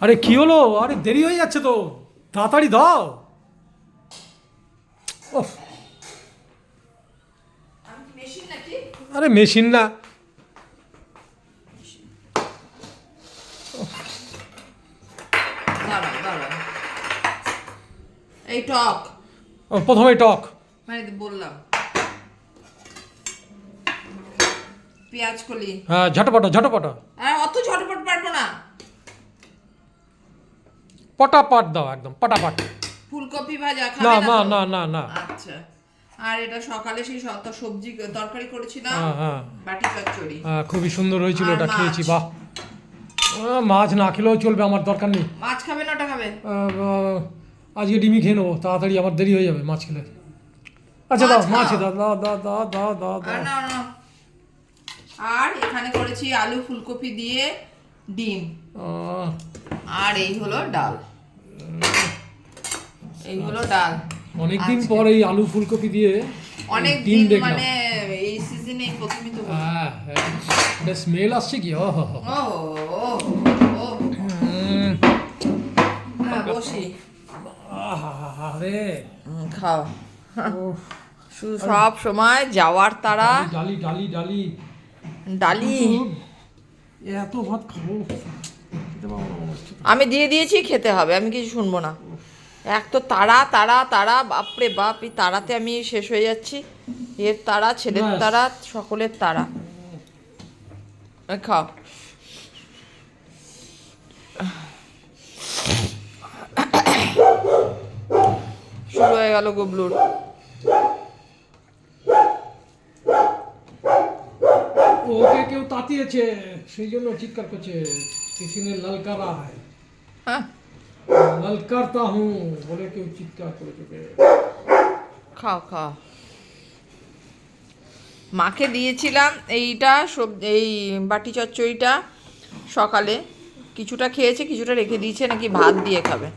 আরে কি হলো? আরে দেরি হয়ে যাচ্ছে তো। তাড়াতাড়ি দাও। ওফ, মেশিন নাকি আরে মেশিন না। এই টক। ও, প্রথমে টক। মানে বললাম। পেঁয়াজ কলি। হ্যাঁ ঝটপটা ঝটপটা। অত ঝটপট পারব না। পটাপট দাও একদম পটাপট। ফুলকপি ভাজা না খাবে না তো? না না না। আচ্ছা। আর এটা সকালে সেই সব সবজি তরকারি করেছিলাম হ্যাঁ, হ্যাঁ। বাটি চচ্চড়ি। হ্যাঁ, খুবই সুন্দর হয়েছিল ওটা খেয়েছি বাহ। মাছ না খেলেও চলবে আমার দরকার নেই। মাছ খাবে না ওটা খাবে? আজকে ডিমি খেয়ে নেব তাড়াতাড়ি আমার দেরি হয়ে যাবে মাছ খেলে। আচ্ছা দাও মাছ। দাও দাও দাও দাও দাও দাও আর দাও না না। আর এখানে করেছি আলু ফুলকপি দিয়ে ডিম। আর এই হলো ডাল। এই হলো ডাল। অনেকদিন। পর এই আলু ফুলকপি দিয়ে অনেক দিন মানে এই সিজনে প্রথমই তো হ্যাঁ হ্যাঁ। স্মেল আসছে কি? ও হো হো। ও ও হ্যাঁ বসি। আহা, রে হুম, খাও। সব সময় যাওয়ার তারা। ডালি ডালি ডালি ডালি। এত ভাত খাব। আমি দিয়ে দিয়েছি খেতে হবে আমি কিছু শুনব না। এক তো তারা তারা তারা বাপরে বাপ এই তারাতে আমি শেষ হয়ে যাচ্ছি। এর তারা ছেলের তারা সকলের তারা। খাও। শুরু হয়ে গেল গুবলুর। ওকে কেউ তাতিয়েছে সেই জন্য চিৎকার করছে। किसी ने ललकारा है হ্যাঁ ललकारता हूँ বলে কেউ চিৎকার করে চোখে খাও খাও মাকে দিয়েছিলাম এইটা সব এই বাটি চচ্চড়িটা সকালে কিছুটা খেয়েছে কিছুটা রেখে দিয়েছে নাকি ভাত দিয়ে খাবে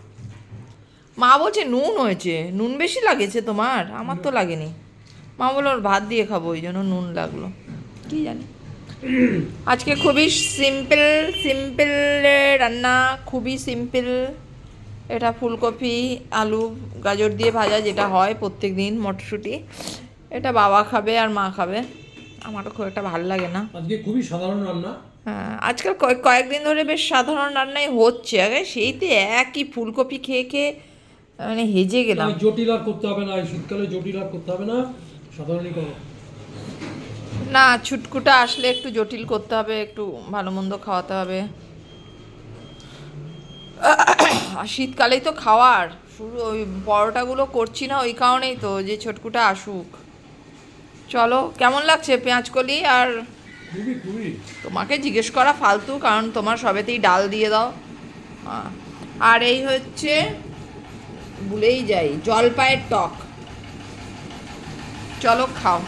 মা বলছে নুন হয়েছে নুন বেশি লাগেছে তোমার আমার তো লাগেনি মা বললো ওর ভাত দিয়ে খাবো ওই জন্য নুন লাগলো কি জানি আজকে খুবই সিম্পল সিম্পল রান্না খুবই সিম্পল। এটা ফুলকপি আলু গাজর দিয়ে ভাজা যেটা হয় প্রত্যেক দিন মটরশুঁটি। এটা বাবা খাবে আর মা খাবে। আমারও খুব একটা ভালো লাগে না। আজকে খুবই সাধারণ রান্না। হ্যাঁ, আজকাল কয়েক কয়েকদিন ধরে বেশ সাধারণ রান্নাই হচ্ছে। আগে সেই তো একই ফুলকপি খেয়ে খেয়ে মানে হেজে গেলাম। জটিল আর করতে হবে না। শীতকালে জটিল আর করতে হবে না। সাধারণই করো। না ছুটকুটা আসলে একটু জটিল করতে হবে একটু ভালো মন্দ খাওয়াতে হবে। আর শীতকালেই তো খাওয়ার শুরু ওই পরোটাগুলো করছি না ওই কারণেই তো যে ছটকুটা আসুক। চলো কেমন লাগছে পেঁয়াজকলি আর তোমাকে জিজ্ঞেস করা ফালতু কারণ তোমার সবেতেই ডাল দিয়ে দাও। আর এই হচ্ছে ভুলেই যাই জলপাইয়ের টক। চলো খাও।